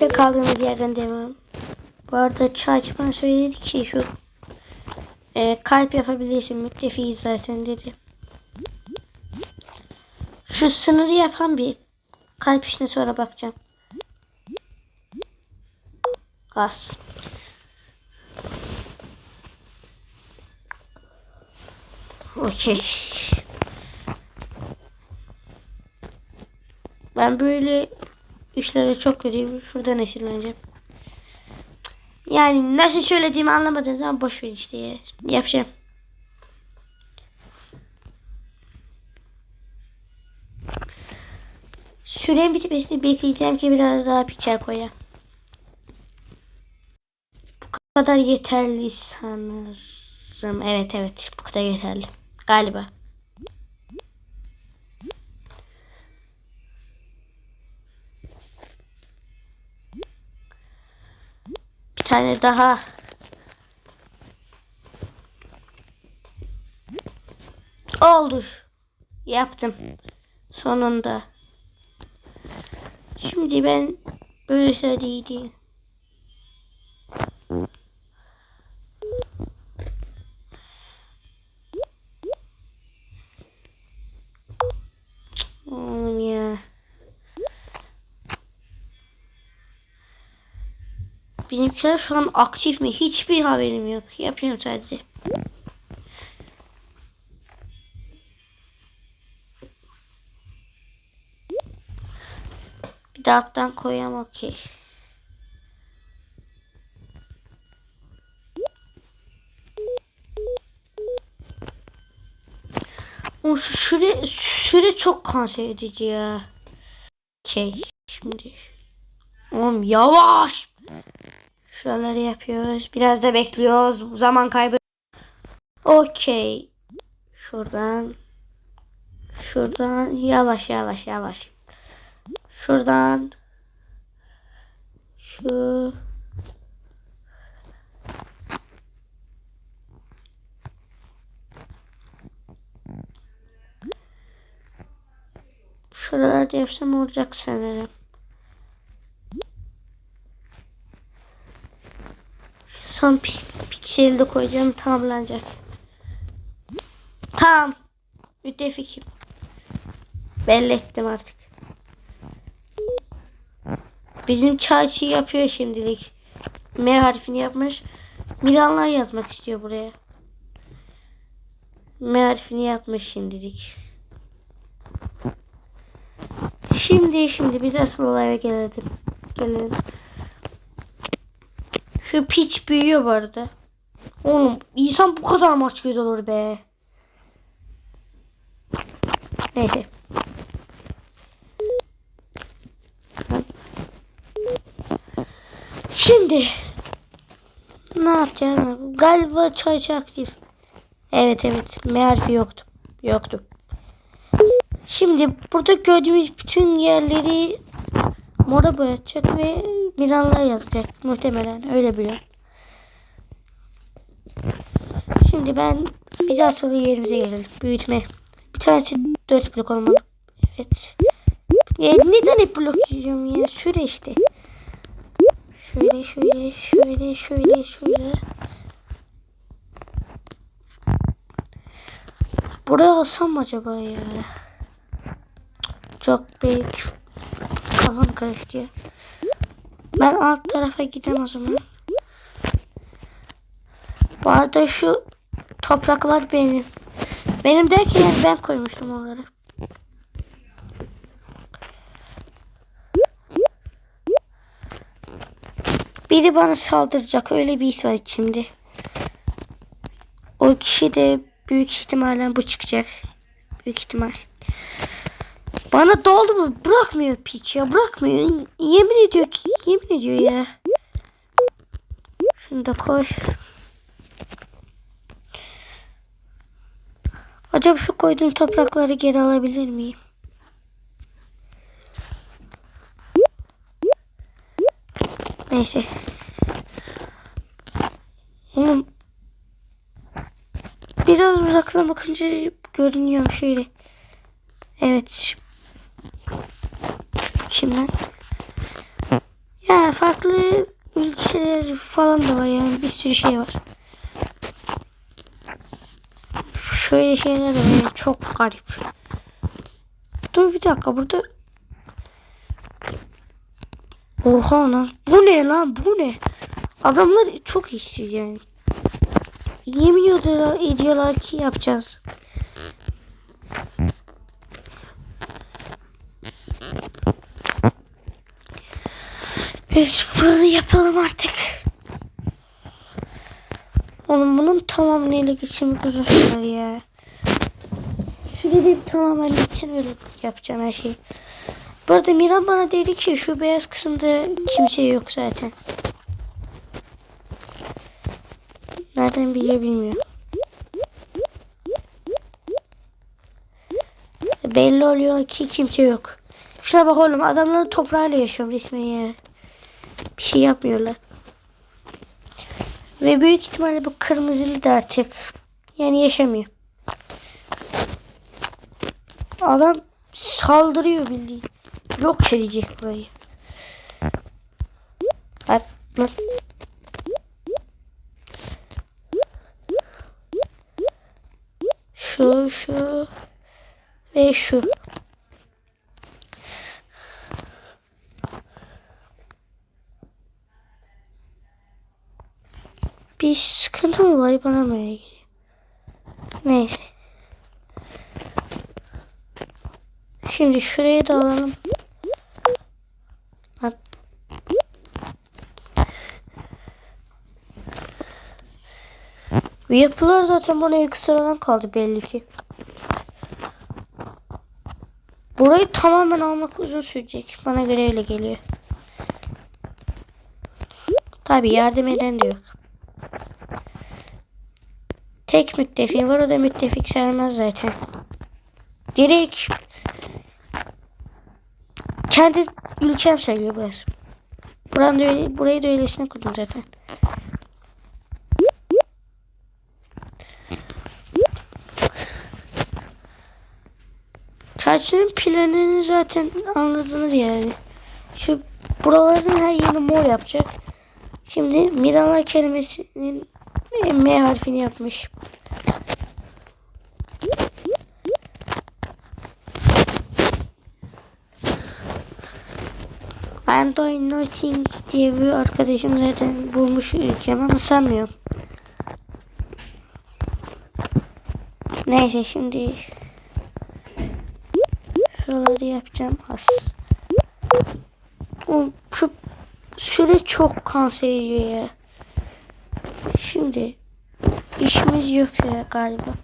İşte kaldığımız yerden devam. Bu arada Çağçı bana söyledi ki şu e, kalp yapabilirsin müttefiyiz zaten dedi. Şu sınırı yapan bir kalp işine sonra bakacağım. Gaz. Okey. Ben böyle işlere çok kötüyüm. Şuradan esinleneceğim. Yani nasıl söylediğimi anlamadığınız zaman boş ver işte ya. Yapacağım. Süren bitmesini bekleyeceğim ki biraz daha piksel koyayım. Bu kadar yeterli sanırım. Evet evet bu kadar yeterli. Galiba. Tane daha. Oldu. Yaptım. Sonunda. Şimdi ben böyle söyleyeyim. Oğlum ya. Benimkiler şu an aktif mi? Hiçbir haberim yok. Yapıyorum sadece. Bir de alttan koyayım okey. O şu süre, süre çok kanser edici ya. Okey. Şimdi. Oğlum yavaş. Şuraları yapıyoruz. Biraz da bekliyoruz. Zaman kaybı. Okey. Şuradan. Şuradan. Yavaş yavaş yavaş. Şuradan. Şu. Şuralarda yapsam olacak sanırım. Son pi- pikseli koyacağım tamamlanacak. Tamam. Müttefikim. Belli ettim artık. Bizim çarşı yapıyor şimdilik. M harfini yapmış. Miranlar yazmak istiyor buraya. M harfini yapmış şimdilik. Şimdi şimdi biz asıl olaya gelelim. Gelelim. Şu piç büyüyor bu arada. Oğlum insan bu kadar maç göz olur be. Neyse. Şimdi ne yapacağız? Galiba çay aktif. Evet evet. M harfi yoktu. Yoktu. Şimdi burada gördüğümüz bütün yerleri mora boyatacak ve Miranlar yazacak. Muhtemelen öyle biliyorum. Şimdi ben biz asıl yerimize gelelim. Büyütme. Bir tanesi 4 blok olmalı. Evet. Ya neden hep blok yiyorum ya? Şöyle işte. Şöyle şöyle şöyle şöyle şöyle. Buraya alsam acaba ya? Çok büyük. Kafam karıştı. Ben alt tarafa gidemem o zaman. Bu arada şu topraklar benim. Benim derken ben koymuştum onları. Biri bana saldıracak. Öyle bir his var şimdi. O kişi de büyük ihtimalle bu çıkacak. Büyük ihtimal. Bana doldu mu? Bırakmıyor piç ya. Bırakmıyor. Yemin ediyor ki. Yemin ediyor ya. Şunu da koy. Acaba şu koyduğum toprakları geri alabilir miyim? Neyse. Oğlum biraz uzaktan bakınca görünüyor şöyle. Evet. Kimden? Ya Yani farklı ülkeler falan da var yani bir sürü şey var. Şöyle şeyler de var yani çok garip. Dur bir dakika burada Oha lan bu ne lan bu ne? Adamlar çok işsiz yani. Yemin ediyorlar ki yapacağız. Biz bunu yapalım artık. Oğlum bunun tamamını ele geçirmek uzun sürer ya. Sürede tamamen bitsin öyle yapacağım her şeyi. Bu arada Miran bana dedi ki şu beyaz kısımda kimse yok zaten. Nereden biliyor bilmiyorum. Belli oluyor ki kimse yok. Şuna bak oğlum adamların toprağıyla yaşıyorum resmen ya. Bir şey yapmıyorlar. Ve büyük ihtimalle bu kırmızılı da artık yani yaşamıyor. Adam saldırıyor bildiğin. Yok edecek burayı. Lan. Şu şu ve şu. Bir sıkıntı mı var bana mı öyle geliyor? Neyse. Şimdi şuraya da alalım. Yapılar zaten bana ekstradan kaldı belli ki. Burayı tamamen almak uzun sürecek. Bana göre öyle geliyor. Tabi yardım eden de yok. Tek müttefik var o da müttefik sermez zaten. Direkt kendi ülkem sayıyor burası. Buranın da öyle, burayı da öylesine kurdum zaten. Çarşının planını zaten anladınız yani. Şu buraların her yerini mor yapacak. Şimdi Miranlar kelimesinin M harfini yapmış. I'm doing nothing diye bir arkadaşım zaten bulmuş ülkem ama sanmıyorum. Neyse şimdi şuraları yapacağım. O şu süre çok kanser ediyor ya. Şimdi işimiz yok ya galiba.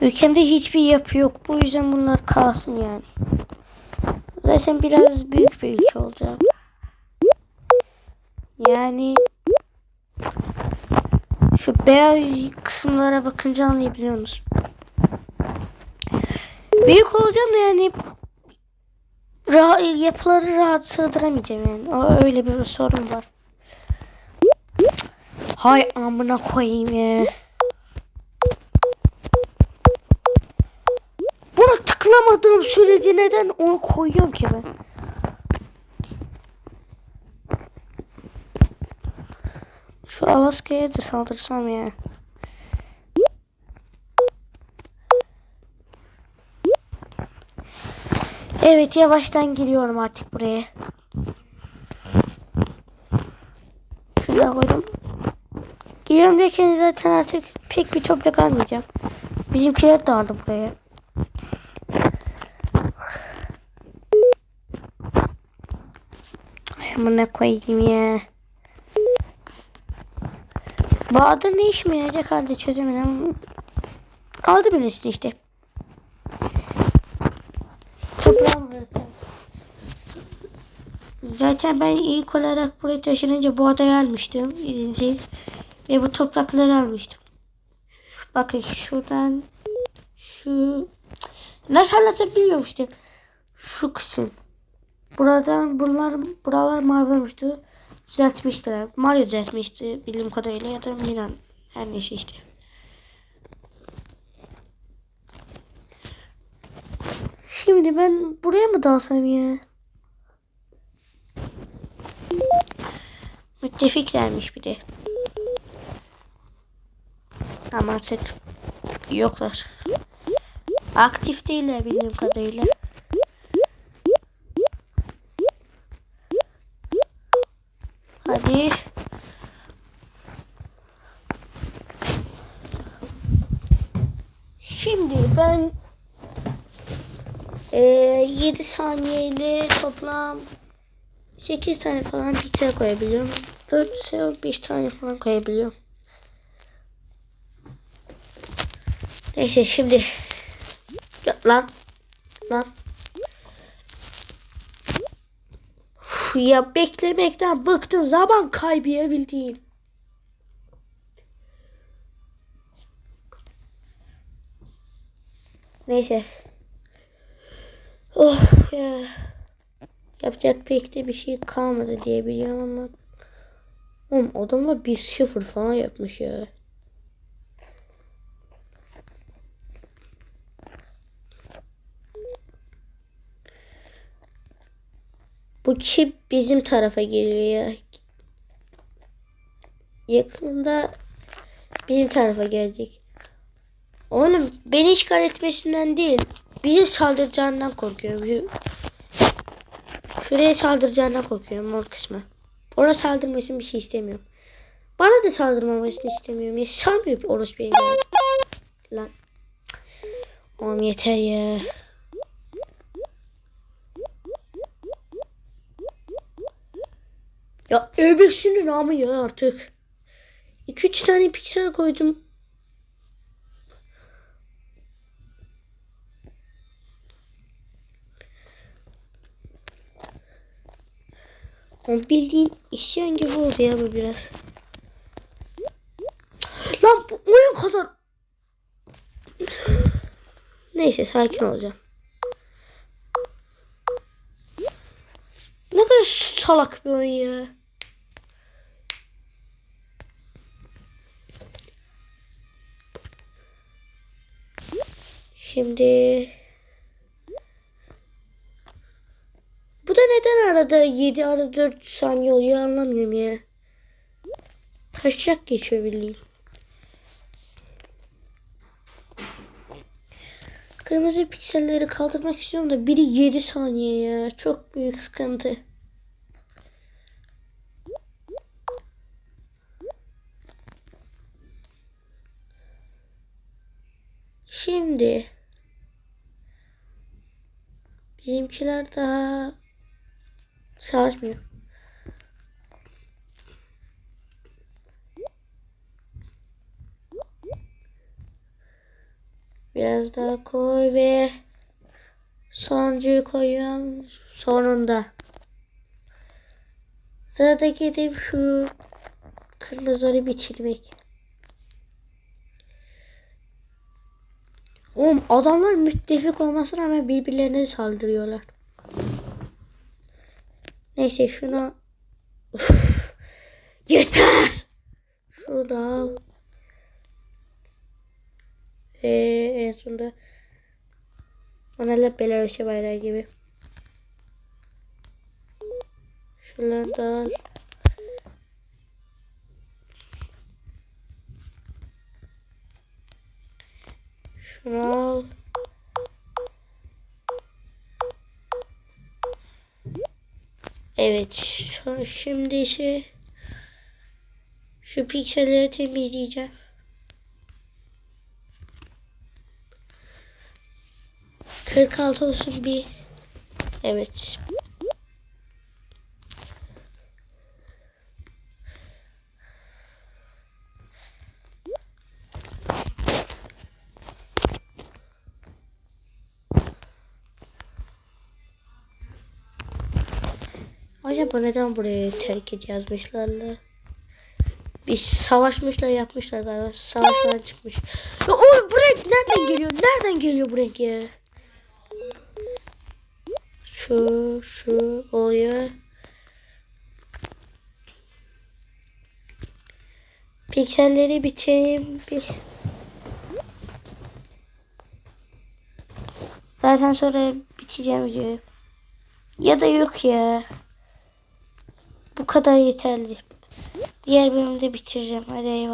Ülkemde hiçbir yapı yok. Bu yüzden bunlar kalsın yani. Zaten biraz büyük bir ülke olacak. Yani şu beyaz kısımlara bakınca anlayabiliyorsunuz. Büyük olacağım da yani rahat, yapıları rahat sığdıramayacağım yani. O, öyle bir sorun var. Hay amına koyayım ya. Buna tıklamadığım sürece neden onu koyuyorum ki ben? Şu Alaska'ya da saldırsam ya. Evet yavaştan giriyorum artık buraya. Şuraya koydum. Giriyorum derken zaten artık pek bir toprak almayacağım. Bizimkiler dağıldı buraya. Ay amına koyayım ya. Adı ne işime yarayacak halde çözemedim. Aldı birisini işte. Zaten ben ilk olarak buraya taşınınca bu adayı almıştım izinsiz. Ve bu toprakları almıştım. Bakın şuradan şu nasıl anlatacağım bilmiyorum işte. Şu kısım. Buradan bunlar buralar mavi olmuştu. Düzeltmiştiler. Mario düzeltmişti bildiğim kadarıyla ya da Miran. Her neyse işte. Şimdi ben buraya mı dalsam ya? Müttefiklermiş bir de. Ama artık yoklar. Aktif değiller bildiğim kadarıyla. Hadi. Şimdi ben e, 7 saniyeyle toplam 8 tane falan piksel koyabiliyorum. 4 ise 5 tane falan koyabiliyorum. Neyse şimdi lan lan Uf, ya beklemekten bıktım zaman bildiğin. Neyse. Of ya. Yapacak pek de bir şey kalmadı diye biliyorum ama. Oğlum adamlar bir sıfır falan yapmış ya. Bu kişi bizim tarafa geliyor ya. Yakında bizim tarafa gelecek. Oğlum beni işgal etmesinden değil. Bize saldıracağından korkuyorum. Şuraya saldıracağından korkuyorum o kısmı. Oraya saldırmasını bir şey istemiyorum. Bana da saldırmamasını istemiyorum. Ya bir orospu evladı. Lan. Oğlum yeter ya. Ya öbeksinin namı ya artık. 2-3 tane piksel koydum. Oğlum bildiğin isyan gibi oldu ya bu biraz. Lan bu oyun kadar... Neyse sakin olacağım. Ne kadar salak bir oyun ya. Şimdi... Bu da neden arada 7 arada 4 saniye oluyor anlamıyorum ya. Taşacak geçiyor. Kırmızı pikselleri kaldırmak istiyorum da biri 7 saniye ya. Çok büyük sıkıntı. Şimdi bizimkiler daha çalışmıyor. Biraz daha koy ve sonuncuyu koyuyorum sonunda. Sıradaki hedef şu kırmızıları bitirmek. Oğlum adamlar müttefik olmasına rağmen birbirlerine saldırıyorlar. Neyse şuna yeter. Şunu da al. Ee, en sonunda Onlarla Belarusya bayrağı gibi. Şunları da al. Şunu al. Evet. Şimdi ise şu pikselleri temizleyeceğim. Kırk altı olsun bir. Evet. Acaba neden buraya terk et yazmışlarla? Biz savaşmışlar yapmışlar galiba. Savaş falan çıkmış. Oğlum bu renk nereden geliyor? Nereden geliyor bu renk ya? Şu şu oluyor. Pikselleri biçeyim. Bir... Zaten sonra bitireceğim videoyu. Ya da yok ya. Bu kadar yeterli. Diğer bölümde bitireceğim. Hadi eyvallah.